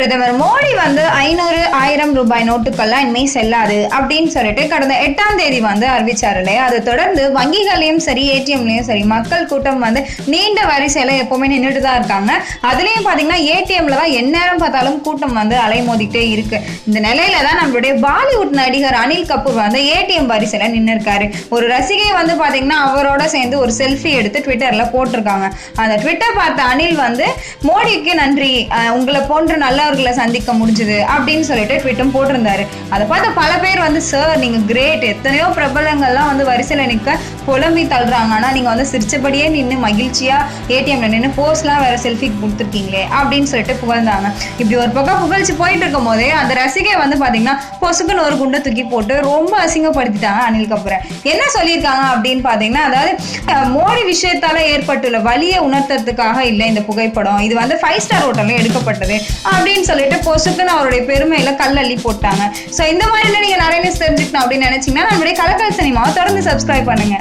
பிரதமர் மோடி வந்து ஐநூறு ஆயிரம் ரூபாய் நோட்டுக்கள்லாம் இனிமே செல்லாது அப்படின்னு சொல்லிட்டு கடந்த எட்டாம் தேதி வந்து அறிவிச்சாரு இல்லையா? அதை தொடர்ந்து வங்கிகளையும் சரி ஏடிஎம்லயும் சரி மக்கள் கூட்டம் வந்து நீண்ட வரிசையில எப்பவுமே நின்றுட்டு தான் இருக்காங்க. அதுலயும் பாத்தீங்கன்னா ஏடிஎம்ல தான் எந்நேரம் பார்த்தாலும் கூட்டம் வந்து அலைமோதிக்கிட்டே இருக்கு. இந்த நிலையில தான் நம்மளுடைய பாலிவுட் நடிகர் அனில் கபூர் வந்து ஏடிஎம் வரிசையில நின்று இருக்காரு ஒரு ரசிகை வந்து பாத்தீங்கன்னா அவரோட சேர்ந்து ஒரு செல்ஃபி எடுத்து ட்விட்டர்ல போட்டிருக்காங்க. அந்த ட்விட்டர் பார்த்த அனில் வந்து மோடிக்கு நன்றி. உங்களை போன்ற மாணவர்களை சந்திக்க முடிஞ்சது அப்படின்னு சொல்லிட்டு ட்விட்டும் போட்டிருந்தாரு. அதை பார்த்து பல பேர் வந்து சார் நீங்க கிரேட் எத்தனையோ பிரபலங்கள்லாம் வந்து வரிசையில நிக்க புலம்பி தள்ளுறாங்க. ஆனா நீங்க வந்து சிரிச்சபடியே நின்று மகிழ்ச்சியா ஏடிஎம்ல நின்று போஸ்ட்லாம் வேற செல்ஃபி கொடுத்துருக்கீங்களே அப்படின்னு சொல்லிட்டு புகழ்ந்தாங்க. இப்படி ஒரு பக்கம் புகழ்ச்சி போயிட்டு இருக்கும் போதே அந்த ரசிகை வந்து பாத்தீங்கன்னா பொசுக்குன்னு ஒரு குண்டை தூக்கி போட்டு ரொம்ப அசிங்கப்படுத்திட்டாங்க அனில் கபூரை. என்ன சொல்லியிருக்காங்க அப்படின்னு பாத்தீங்கன்னா அதாவது மோடி விஷயத்தால ஏற்பட்டுள்ள வலியை உணர்த்துறதுக்காக இல்லை இந்த புகைப்படம். இது வந்து ஃபைவ் ஸ்டார் ஹோட்டல்ல எடுக்கப்பட்டது அப்படின்னு சொல்லிட்டு பொசுக்குன்னு அவருடைய பெருமையில கல்லள்ளி போட்டாங்க. சோ இந்த மாதிரி நீங்க நிறைய நியூஸ் தெரிஞ்சுக்கணும் அப்படின்னு நினைச்சீங்கன்னா நம்மளுடைய கலக்கல் சினிமாவை தொடர்ந்து சப்ஸ்கிரைப் பண்ணுங்க.